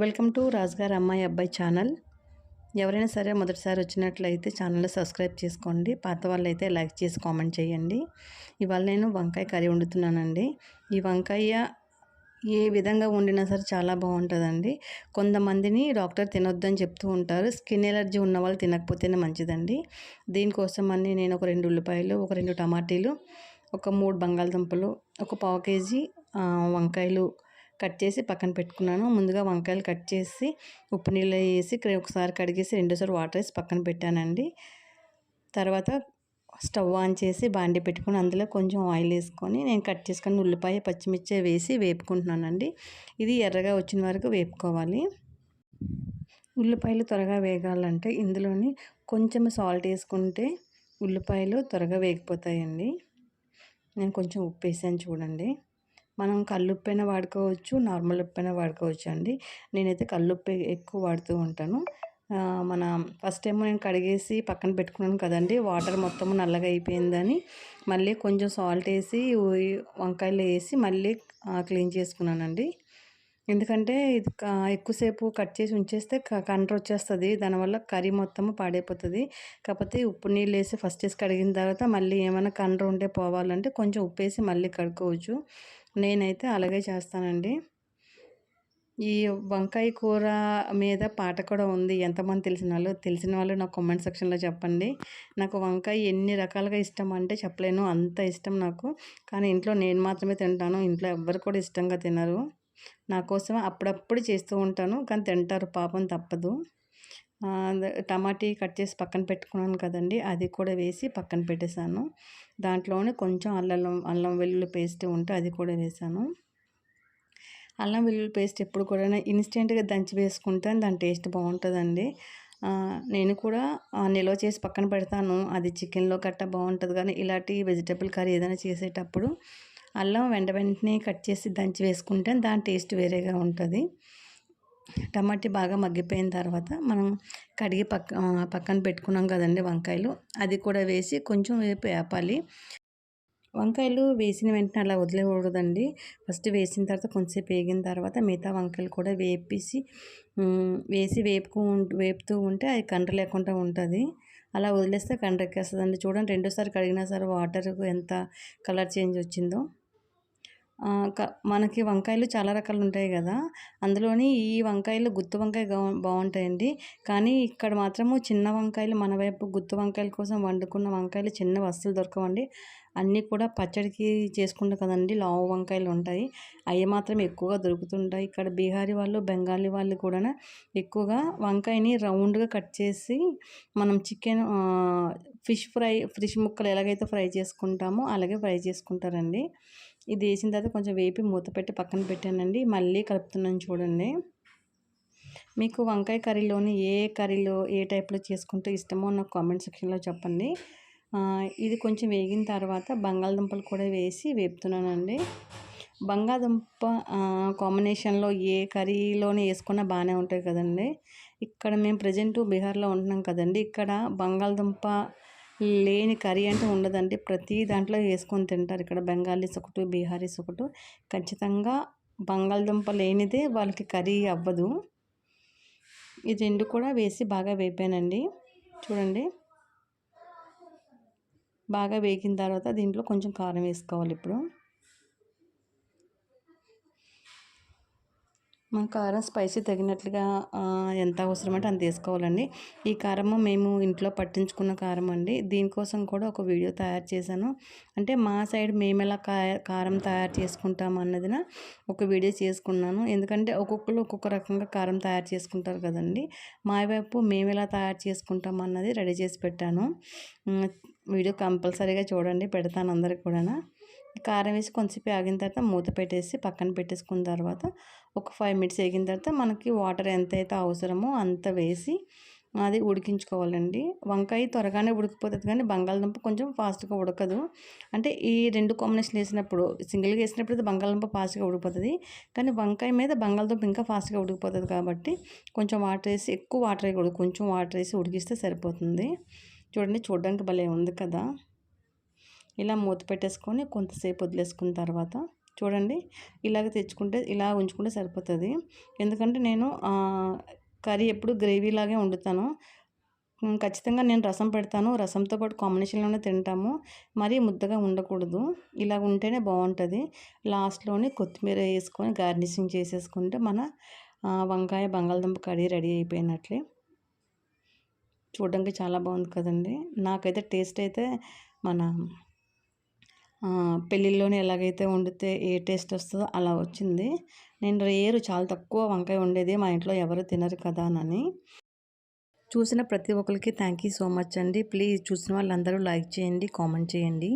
Welcome to రాజుగారి అమ్మాయి అబ్బాయి ఛానల్. ఎవరైనా సరే మొదటిసారి వచ్చినట్లయితే ఛానల్ సబ్స్క్రైబ్ చేసుకోండి. పాత వాళ్ళు అయితే లైక్ చేసి కామెంట్ చేయండి. ఇవాళ నేను వంకాయ కర్రీ వండుతున్నానండి. ఈ వంకాయ ఏ విధంగా వండినా సరే చాలా బాగుంటుందండి. కొంతమందిని డాక్టర్ తినొద్దని చెప్తూ ఉంటారు. స్కిన్ ఎలర్జీ ఉన్న వాళ్ళు తినకపోతేనే మంచిదండి. దీనికోసం అన్ని నేను ఒక రెండు ఉల్లిపాయలు ఒక రెండు టమాటీలు ఒక మూడు బంగాళదుంపలు ఒక పావు కేజీ వంకాయలు కట్ చేసి పక్కన పెట్టుకున్నాను. ముందుగా వంకాయలు కట్ చేసి ఉప్పు నీళ్ళు వేసి ఒకసారి కడిగేసి రెండోసారి వాటర్ వేసి పక్కన పెట్టానండి. తర్వాత స్టవ్ ఆన్ చేసి బాండి పెట్టుకుని అందులో కొంచెం ఆయిల్ వేసుకొని నేను కట్ చేసుకుని ఉల్లిపాయ పచ్చిమిర్చి వేసి వేపుకుంటున్నానండి. ఇది ఎర్రగా వచ్చిన వరకు వేపుకోవాలి. ఉల్లిపాయలు త్వరగా వేగాలంటే ఇందులోని కొంచెం సాల్ట్ వేసుకుంటే ఉల్లిపాయలు త్వరగా వేగిపోతాయండి. నేను కొంచెం ఉప్పు వేసాను చూడండి. మనం కల్లుప్పైనా వాడుకోవచ్చు నార్మల్ ఉప్పైనా వాడుకోవచ్చు అండి నేనైతే కల్లుప్పు ఎక్కువ వాడుతూ ఉంటాను. మన ఫస్ట్ ఏమో నేను కడిగేసి పక్కన పెట్టుకున్నాను కదండి వాటర్ మొత్తం నల్లగా అయిపోయిందని. మళ్ళీ కొంచెం సాల్ట్ వేసి వంకాయలు వేసి మళ్ళీ క్లీన్ చేసుకున్నానండి. ఎందుకంటే ఇది ఎక్కువసేపు కట్ చేసి ఉంచేస్తే కండ్ర వచ్చేస్తుంది. దానివల్ల కర్రీ మొత్తం పాడైపోతుంది. కాకపోతే ఉప్పు నీళ్ళు వేసి ఫస్ట్ వేసి కడిగిన తర్వాత మళ్ళీ ఏమైనా కండ్ర ఉంటే పోవాలంటే కొంచెం ఉప్పు వేసి మళ్ళీ కడుక్కోవచ్చు. నేనైతే అలాగే చేస్తానండి. ఈ వంకాయ కూర మీద పాట కూడా ఉంది. ఎంతమంది తెలిసిన వాళ్ళు తెలిసిన వాళ్ళు నాకు కామెంట్ సెక్షన్లో చెప్పండి. నాకు వంకాయ ఎన్ని రకాలుగా ఇష్టం అంటే చెప్పలేను. అంత ఇష్టం నాకు. కానీ ఇంట్లో నేను మాత్రమే తింటాను. ఇంట్లో ఎవ్వరు కూడా ఇష్టంగా తినరు. నా కోసం అప్పుడప్పుడు చేస్తూ ఉంటాను కానీ తింటారు పాపం తప్పదు. టమాటీ కట్ చేసి పక్కన పెట్టుకున్నాను కదండి అది కూడా వేసి పక్కన పెట్టేశాను. దాంట్లోనే కొంచెం అల్లం అల్లం వెల్లుల్లి పేస్ట్ ఉంటే అది కూడా వేసాను అల్లం వెల్లుల్లి పేస్ట్ ఎప్పుడు కూడా ఇన్స్టెంట్గా దంచి వేసుకుంటే దాని టేస్ట్ బాగుంటుందండి. నేను కూడా నిల్వ చేసి పక్కన పెడతాను అది చికెన్లో కట్ట బాగుంటుంది కానీ ఇలాంటి వెజిటబుల్ కర్రీ ఏదైనా చేసేటప్పుడు అల్లం వెంట వెంటనే కట్ చేసి దంచి వేసుకుంటే దాని టేస్ట్ వేరేగా ఉంటుంది. టమాటీ బాగా మగ్గిపోయిన తర్వాత మనం కడిగి పక్క పక్కన పెట్టుకున్నాం కదండి వంకాయలు. అది కూడా వేసి కొంచెం వేపు వేపాలి. వంకాయలు వేసిన వెంటనే అలా వదిలేకూడదండి ఫస్ట్ వేసిన తర్వాత కొంచెంసేపు వేగిన తర్వాత మిగతా వంకాయలు కూడా వేపేసి వేసి వేపుకు వేపుతూ ఉంటే అది కంట లేకుండా ఉంటుంది. అలా వదిలేస్తే కండ్ర ఎక్కేస్తుందండి చూడండి రెండోసారి కడిగినా సరే వాటర్ ఎంత కలర్ చేంజ్ వచ్చిందో. మనకి వంకాయలు చాలా రకాలు ఉంటాయి కదా. అందులోని ఈ వంకాయలు గుత్తి వంకాయ బాగుంటాయండి కానీ ఇక్కడ మాత్రము చిన్న వంకాయలు మన వైపు గుత్తి వంకాయల కోసం వండుకున్న వంకాయలు చిన్న వస్తువులు దొరకవండి. అన్నీ కూడా పచ్చడికి చేసుకుంటాం కదండి లావు వంకాయలు ఉంటాయి. అవి మాత్రం ఎక్కువగా దొరుకుతుంటాయి. ఇక్కడ బీహారీ వాళ్ళు బెంగాలీ వాళ్ళు కూడా ఎక్కువగా వంకాయని రౌండ్గా కట్ చేసి మనం చికెన్ ఫిష్ ఫ్రై ఫిష్ ముక్కలు ఎలాగైతే ఫ్రై చేసుకుంటామో అలాగే ఫ్రై చేసుకుంటారండి. ఇది వేసిన తర్వాత కొంచెం వేపి మూత పెట్టి పక్కన పెట్టానండి. మళ్ళీ కలుపుతున్నాను చూడండి. మీకు వంకాయ కర్రీలోని ఏ కర్రీలో ఏ టైప్లో చేసుకుంటే ఇష్టమో నాకు కామెంట్ సెక్షన్లో చెప్పండి. ఇది కొంచెం వేగిన తర్వాత బంగాళదుంపలు కూడా వేసి వేపుతున్నానండి. బంగాళదుంప కాంబినేషన్లో ఏ కర్రీలోనే వేసుకున్నా బాగానే ఉంటాయి కదండి. ఇక్కడ మేము ప్రజెంట్ బీహార్లో ఉంటున్నాం కదండి. ఇక్కడ బంగాళదుంప లేని కర్రీ అంటే ఉండదండి. ప్రతి దాంట్లో వేసుకొని తింటారు. ఇక్కడ బెంగాలీస్ ఒకటి బీహారీస్ ఒకటి. ఖచ్చితంగా బంగాళదుంప లేనిదే వాళ్ళకి కర్రీ అవ్వదు. ఈ రెండు కూడా వేసి బాగా వేపానండి. చూడండి. బాగా వేగిన తర్వాత దీంట్లో కొంచెం కారం వేసుకోవాలి ఇప్పుడు. మన కారం స్పైసీ తగినట్లుగా ఎంత అవసరమంటే అంత తీసుకోవాలండి ఈ కారము మేము ఇంట్లో పట్టించుకున్న కారం అండి. దీనికోసం కూడా ఒక వీడియో తయారు చేశాను. అంటే మా సైడ్ మేము ఎలా కారం తయారు చేసుకుంటాం అన్నదిన ఒక వీడియో చేసుకున్నాను. ఎందుకంటే ఒక్కొక్కరు ఒక్కొక్క రకంగా కారం తయారు చేసుకుంటారు కదండి. మా వైపు మేము ఎలా తయారు చేసుకుంటాం అన్నది రెడీ చేసి పెట్టాను. వీడియో కంపల్సరీగా చూడండి. పెడతాను అందరికి కూడా కారం వేసి కొంచెంసేపు ఆగిన తర్వాత మూత పెట్టేసి పక్కన పెట్టేసుకున్న తర్వాత ఒక ఫైవ్ మినిట్స్ వేగిన తర్వాత మనకి వాటర్ ఎంతైతే అవసరమో అంత వేసి అది ఉడికించుకోవాలండి. వంకాయ త్వరగానే ఉడికిపోతుంది కానీ బంగాళదుంప కొంచెం ఫాస్ట్గా ఉడకదు. అంటే ఈ రెండు కాంబినేషన్ వేసినప్పుడు సింగిల్గా వేసినప్పుడు అయితే బంగాళదుంప ఫాస్ట్గా ఉడికిపోతుంది. కానీ వంకాయ మీద బంగాళదుంప ఇంకా ఫాస్ట్గా ఉడికిపోతుంది కాబట్టి కొంచెం వాటర్ వేసి ఎక్కువ వాటర్ వేయకూడదు. కొంచెం వాటర్ వేసి ఉడికిస్తే సరిపోతుంది. చూడండి చూడడానికి భలే ఉంది కదా! ఇలా మూత పెట్టేసుకొని కొంతసేపు వదిలేసుకున్న తర్వాత చూడండి ఇలాగ తెచ్చుకుంటే ఇలా ఉంచుకుంటే సరిపోతుంది. ఎందుకంటే నేను కర్రీ ఎప్పుడు గ్రేవీలాగే వండుతాను. ఖచ్చితంగా నేను రసం పెడతాను. రసంతో పాటు కాంబినేషన్లోనే తింటాము. మరీ ముద్దగా ఉండకూడదు. ఇలా ఉంటేనే బాగుంటుంది లాస్ట్లోని కొత్తిమీర వేసుకొని గార్నిషింగ్ చేసేసుకుంటే మన వంకాయ బంగాళదుంప కర్రీ రెడీ అయిపోయినట్లే. చూడడానికి చాలా బాగుంది కదండి. నాకైతే టేస్ట్ అయితే మన పెళ్ళిళ్ళలోనే ఎలాగైతే వండితే ఏ టేస్ట్ వస్తుందో అలా వచ్చింది. నేను రేరు చాలా తక్కువ వంకాయ వండేది మా ఇంట్లో ఎవరు తినరు కదా అని. చూసిన ప్రతి ఒక్కరికి థ్యాంక్ యూ సో మచ్ అండి. ప్లీజ్ చూసిన వాళ్ళందరూ లైక్ చేయండి కామెంట్ చేయండి.